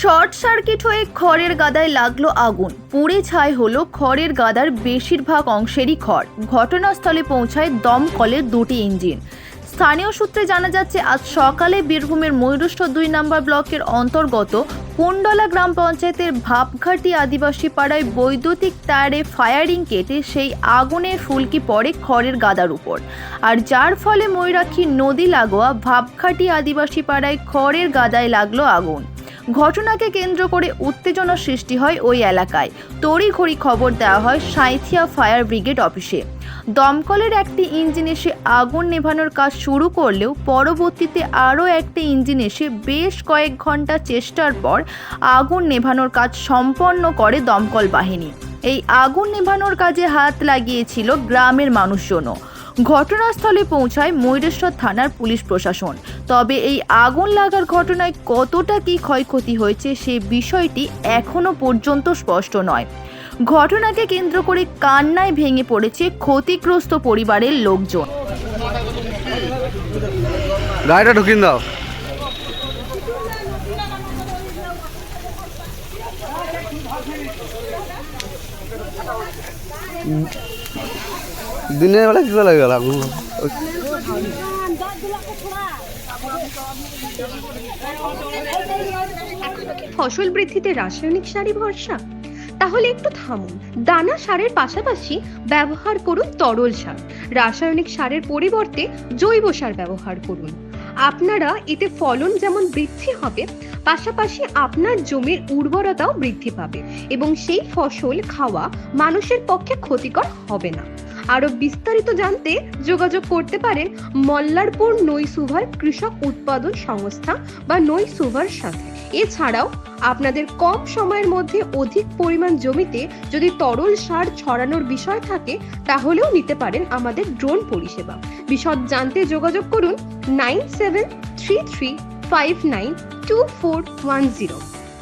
Short circuit হয়ে খড়ের গাদায় লাগল আগুন। পুড়ে ছাই হলো খড়ের গাদার বেশিরভাগ অংশেরই খড়। ঘটনাস্থলে পৌঁছায় দমকলের দুটি ইঞ্জিন। স্থানীয় সূত্রে জানা যাচ্ছে, আজ সকালে বীরভূমের ময়ূরষ্ঠ দুই নম্বর ব্লকের অন্তর্গত কুণ্ডলা গ্রাম পঞ্চায়েতের ভাবঘাটি আদিবাসী পাড়ায় বৈদ্যুতিক তারে ফায়ারিং কেটে সেই আগুনের ফুলকি পড়ে খড়ের গাদার উপর। আর যার ফলে ময়ূরাক্ষী নদী লাগোয়া ভাবঘাটি আদিবাসী পাড়ায় খড়ের গাদায় লাগল আগুন। ঘটনাকে কেন্দ্র করে উত্তেজনা সৃষ্টি হয় ওই এলাকায়। তড়িঘড়ি খবর দেওয়া হয় সাঁইথিয়া ফায়ার ব্রিগেড অফিসে। দমকলের একটি ইঞ্জিন এসে আগুন নেভানোর কাজ শুরু করলেও পরবর্তীতে আরও একটি ইঞ্জিন এসে বেশ কয়েক ঘণ্টা চেষ্টার পর আগুন নেভানোর কাজ সম্পন্ন করে দমকল বাহিনী। এই আগুন নেভানোর কাজে হাত লাগিয়েছিল গ্রামের মানুষজনও। ঘটনাস্থলে পৌঁছায় ময়ূরেশ্বর থানার পুলিশ প্রশাসন। তবে এই আগুন লাগার ঘটনায় কতটা কি ক্ষয়ক্ষতি হয়েছে সে বিষয়টি এখনও পর্যন্ত স্পষ্ট নয়। ঘটনাকে কেন্দ্র করে কান্নায় ভেঙে পড়েছে ক্ষতিগ্রস্ত পরিবারের লোকজন। গাড়িটা ঢুকিয়ে দাও। দিনের বেলা কি করে গেল ফসল বৃদ্ধিতে রাসায়নিক সারই ভরসা। তাহলে একটু থামুন। দানা সারের পাশাপাশি ব্যবহার করুন তরল সার। রাসায়নিক সারের পরিবর্তে জৈব সার ব্যবহার করুন। আপনারা এতে ফলন যেমন বৃদ্ধি হবে, পাশাপাশি আপনার জমির উর্বরতাও বৃদ্ধি পাবে এবং সেই ফসল খাওয়া মানুষের পক্ষে ক্ষতিকর হবে না। আরও বিস্তারিত জানতে যোগাযোগ করতে পারেন মল্লারপুর নৈসুভার কৃষক উৎপাদন সংস্থা বা নৈসুভার সাথে। এছাড়াও আপনাদের কম সময়ের মধ্যে অধিক পরিমাণ জমিতে যদি তরল সার ছড়ানোর বিষয় থাকে, তাহলেও নিতে পারেন আমাদের ড্রোন পরিষেবা। বিশদ জানতে যোগাযোগ করুন nine seven three three five nine two four one zero.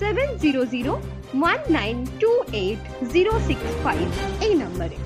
seven zero zero one nine two eight zero six five এই নম্বরে